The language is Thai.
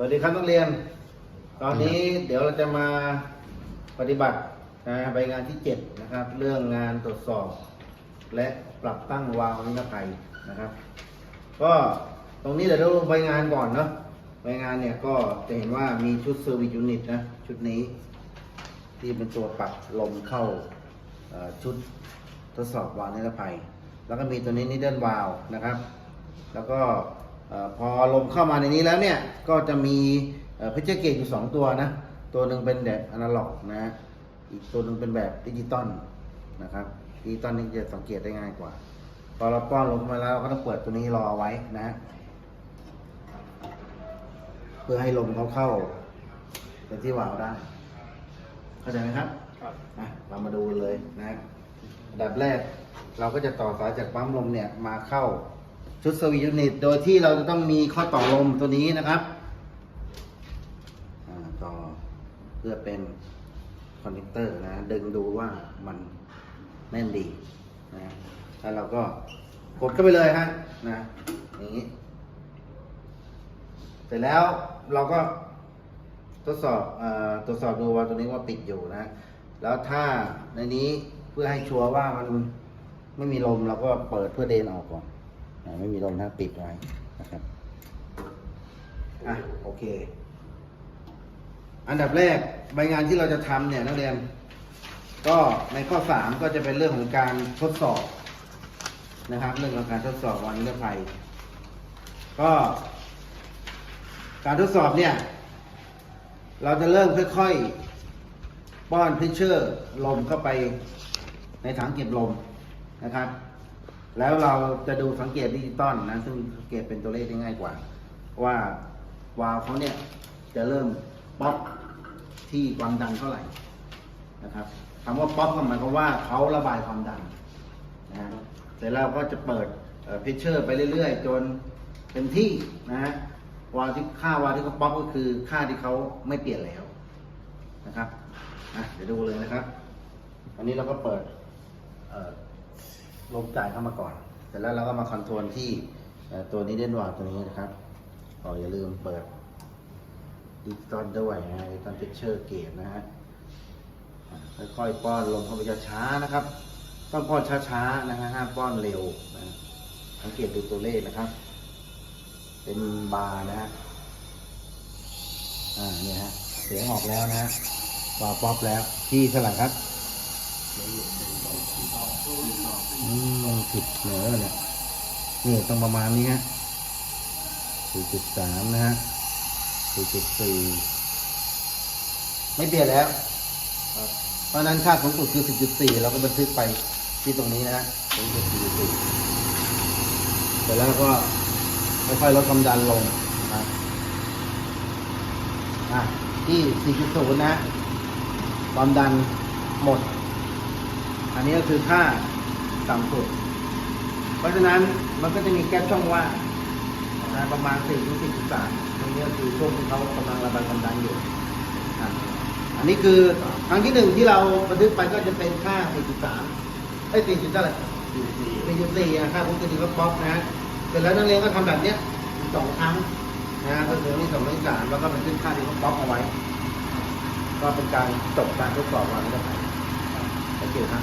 สวัสดีครับนักเรียน ตอนนี้เดี๋ยวเราจะมาปฏิบัตินะใบงานที่ 7 นะครับ เรื่องงานตรวจสอบ และปรับตั้งวาล์วนิรภัยนะครับ ก็ตรงนี้เดี๋ยวเราลงใบงานก่อนเนาะใบงานเนี่ยก็จะเห็นว่ามีชุดเซอร์วิสยูนิตนะชุดนี้ ที่เป็นตัวปรับลมเข้าชุดทดสอบวาล์วนิรภัย แล้วก็มีตัวนี้นิดเดิลวาล์วนะครับ แล้วก็ พอลมเข้ามาในนี้แล้วเนี่ย ก็จะมีพิจิเกตอยู่ 2 ตัวนะ ตัวหนึ่งเป็นแบบอนาล็อกนะฮะอีกตัวหนึ่งเป็นแบบดิจิตอลนะครับดิจิตอลนี่จะสังเกตได้ง่ายกว่า พอเราป้อนลมเข้ามาแล้วเราก็ต้องเปิดตัวนี้รอไว้นะฮะเพื่อให้ลมเขาเข้าไปที่วาล์วได้เข้าใจไหมครับครับอะเรามาดูเลยนะอันดับแรกเราก็จะต่อสายจากปั๊มลมเนี่ยมาเข้า ชุดสวิตช์ยูนิตโดยที่เราจะต้องมีข้อต่อลมตัวนี้นะครับต่อเพื่อเป็นคอนเนคเตอร์นะ ดึงดูว่ามันแน่นดีนะแล้วเราก็กดเข้าไปเลยฮะนะอย่างนี้ เสร็จแล้วเราก็ทดสอบอตรวจสอบดูว่าตัวนี้ว่าปิดอยู่นะ แล้วถ้าในนี้เพื่อให้ชัวร์ว่ามันไม่มีลมเราก็เปิดเพื่อเดนออกก่อน ไม่มีลมนะปิดไว้นะครับอะโอเค อันดับแรกใบงานที่เราจะทำเนี่ยนักเรียน ก็ในข้อสามก็จะเป็นเรื่องของการทดสอบนะครับ เรื่องของการทดสอบวันนิรภัย ก็ การทดสอบเนี่ย เราจะเริ่มค่อยๆป้อนพิชเชอร์ลมเข้าไปในถังเก็บลมนะครับ แล้วเราจะดูสังเกตดิจิตอลนะซึ่งสังเกตเป็นตัวเลขได้ง่ายกว่า ว่าวาล์วเขาเนี่ยจะเริ่มป๊อปที่ความดันเท่าไหร่นะครับคำว่าป๊อปก็หมายความว่าเขาระบายความดันนะฮะเสร็จแล้วก็จะเปิดเพชเชอร์ไปเรื่อย ๆ จนเต็มที่นะฮะวาวที่ค่าวาวที่เขาป๊อปก็คือค่าที่เขาไม่เปลี่ยนแล้วนะครับเดี๋ยวดูเลยนะครับ อันนี้เราก็เปิดเลมจ่ายเข้ามาก่อน เสร็จแล้วเราก็มาคอนโทรลที่ตัวนี้เด่นวาตัวนี้นะครับก็อย่าลืมเปิดดิจิตอลด้วยนะดิจิตอลพิเชอร์เกตนะฮะค่อยๆป้อนลมเข้าไปช้าๆนะครับ ต้องป้อนช้าๆนะฮะห้ามป้อนเร็วนะสังเกตดูตัวเลขนะครับ เป็นบาร์นะฮะอ่าเนี่ยฮะเสียงออกแล้วนะฮะบาร์ป๊อปแล้วที่เท่าไหร่ครับ อืมผิดเหนือเนี่ยนี่ต้องประมาณนี้ฮะสี่จุดสามนะฮะสี่จุดสี่ไม่เปลี่ยนแล้ว เพราะนั้นค่าสูงสุดคือ 10.4 เราก็บันทึกไปที่ตรงนี้นะฮะสูงสุด4.4เสร็จแล้วก็ค่อยๆลดความดันลงนะอะที่ 4.0 นะ ความดันหมด อันนี้ก็คือค่าต่ำสุด เพราะฉะนั้นมันก็จะมีแก๊สช่องว่างนะประมาณ4ถึง4.3ตรงนี้ก็คือช่วงที่เขากำลังระบายความดันอยู่อะอันนี้คือครั้งที่หนึ่งที่เราบันทึกไปก็จะเป็นค่า 4.3เอ้ย4จุดเท่าไหร่4.4นะค่าของตัวนี้ก็ป๊อปนะเสร็จแล้วนักเรียนก็ทำแบบเนี้ยสองครั้งนะฮะก็คือที่สองที่สามแล้วก็บันทึกค่าที่เขาป๊อปเอาไว้ ก็เป็นการจบการทดสอบวันนี้ไปโอเคครับ